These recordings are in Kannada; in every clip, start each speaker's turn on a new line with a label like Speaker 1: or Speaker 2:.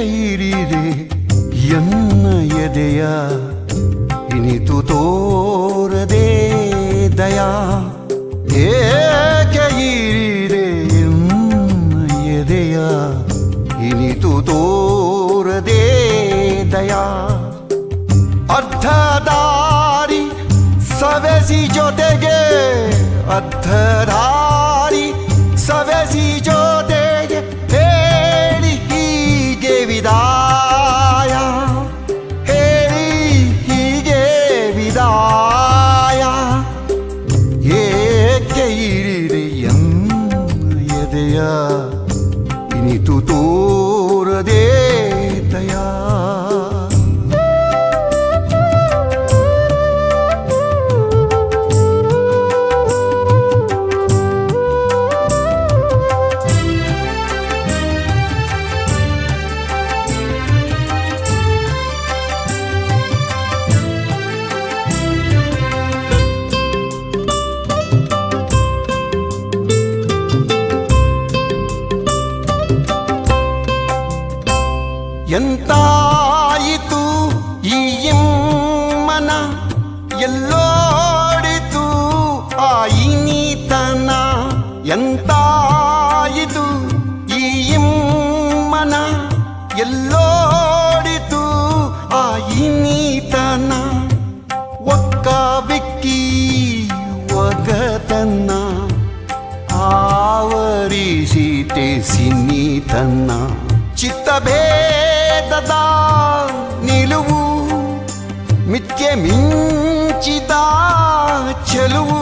Speaker 1: ಏಕೆ ಇರಿದೆ ಎನ್ನ ಎದೆಯ ಇನಿತು ತೋರದೆ ದಯಾ ಏಕೆ ಇರಿದೆ ಎನ್ನ ಎದೆಯ ಇನಿತು ತೋರದೆ ದಯಾ ಅರ್ಧ ದಾರಿ ಸವೆಸಿ ಜೊತೆಗೆ ಅರ್ಧ ದಾರಿ ಎಂತಾಯಿತು ಈ ಮನ ಎಲ್ಲೋಡಿತು ಆ ಇನೀತನ ಎಂತಾಯಿತು ಈ ಮನ ಎಲ್ಲೋಡಿತು ಆ ಇನೀತನ ಒಕ್ಕ ಬಿಕ್ಕಿ ಒಗತನ್ನ ಆವರಿಸಿತೆ ಸಿನ್ನಿತನ್ನ ಚಿತ್ತಭೇದದ ನಿಲುವು ಮಿಥ್ಯೆ ಮಿಂಚಿದ ಚೆಲುವು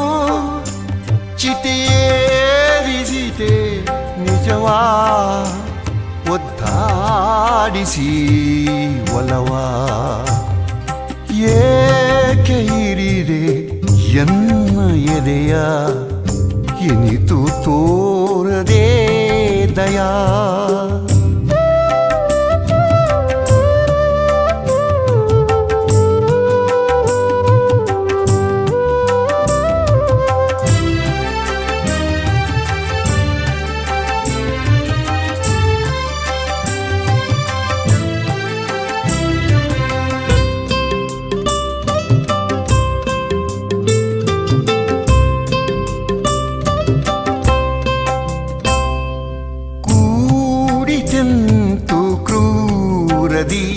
Speaker 1: ಚಿತೆಯೇರಿಸಿದೆ ನಿಜವಾ ಒದ್ದಾಡಿಸಿ ಒಲವಾ ಏಕೆ ಇರಿದೆ ಎನ್ನ ಎದೆಯ ಇನಿತು ತೋರದೆ ದಯಾ ಕ್ರೂರದಿ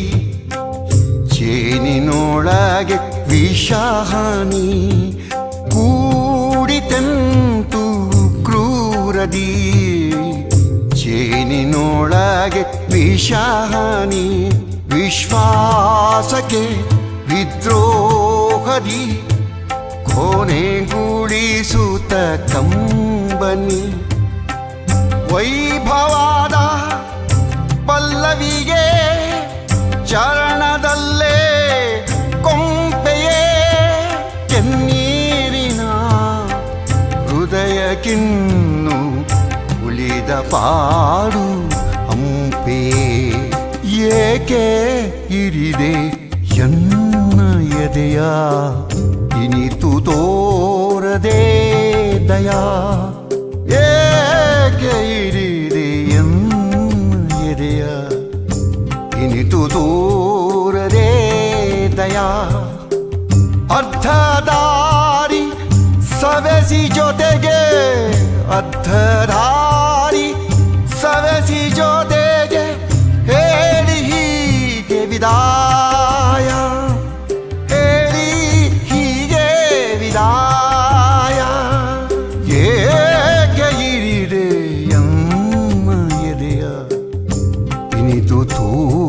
Speaker 1: ಚೇನಿನೊಳಗೆ ವಿಷಹಾನಿ ಕೂಡಿತಂತು ಕ್ರೂರದಿ? ಚೇನಿನೊಳಗೆ ವಿಷಹಾನಿ ವಿಶ್ವಾಸಕ್ಕೆ ವಿದ್ರೋಹದಿ? ಕೊನೆಗೂಡಿಸುತ್ತ ಕಂಬನಿ? ವೈಭವಾದ ಹೃದಯಕ್ಕಿನ್ನು ಉಳಿದ ಪಾಡು ಹಂಪೆ. ಏಕೆ ಇರಿದೆ ಎನ್ನ ಎದೆಯ? ಇನಿತು ತೋರದೆ ದಯಾ. ಏಕೆ ಇರಿದೆ ಎನ್ನ ಎದೆಯ? ಇನಿತು ತೋರದೆ ದಯಾ. ಅರ್ಧ ದಾರಿ ಸವೆಸಿ ಜೊತೆಗೆ ಅರ್ಧ ದಾರಿ ಸವೆಸಿ ಜೊತೆಗೆ ಹೇಳಿ ಹೀಗೆ ವಿದಾಯ ಹೇಳಿ ಹೀಗೆ ವಿದಾಯ ಏಕೆ ಇರಿದೆ ಎಮ್ಮ ಎದೆಯ ಇನಿತು ತೂರದೆ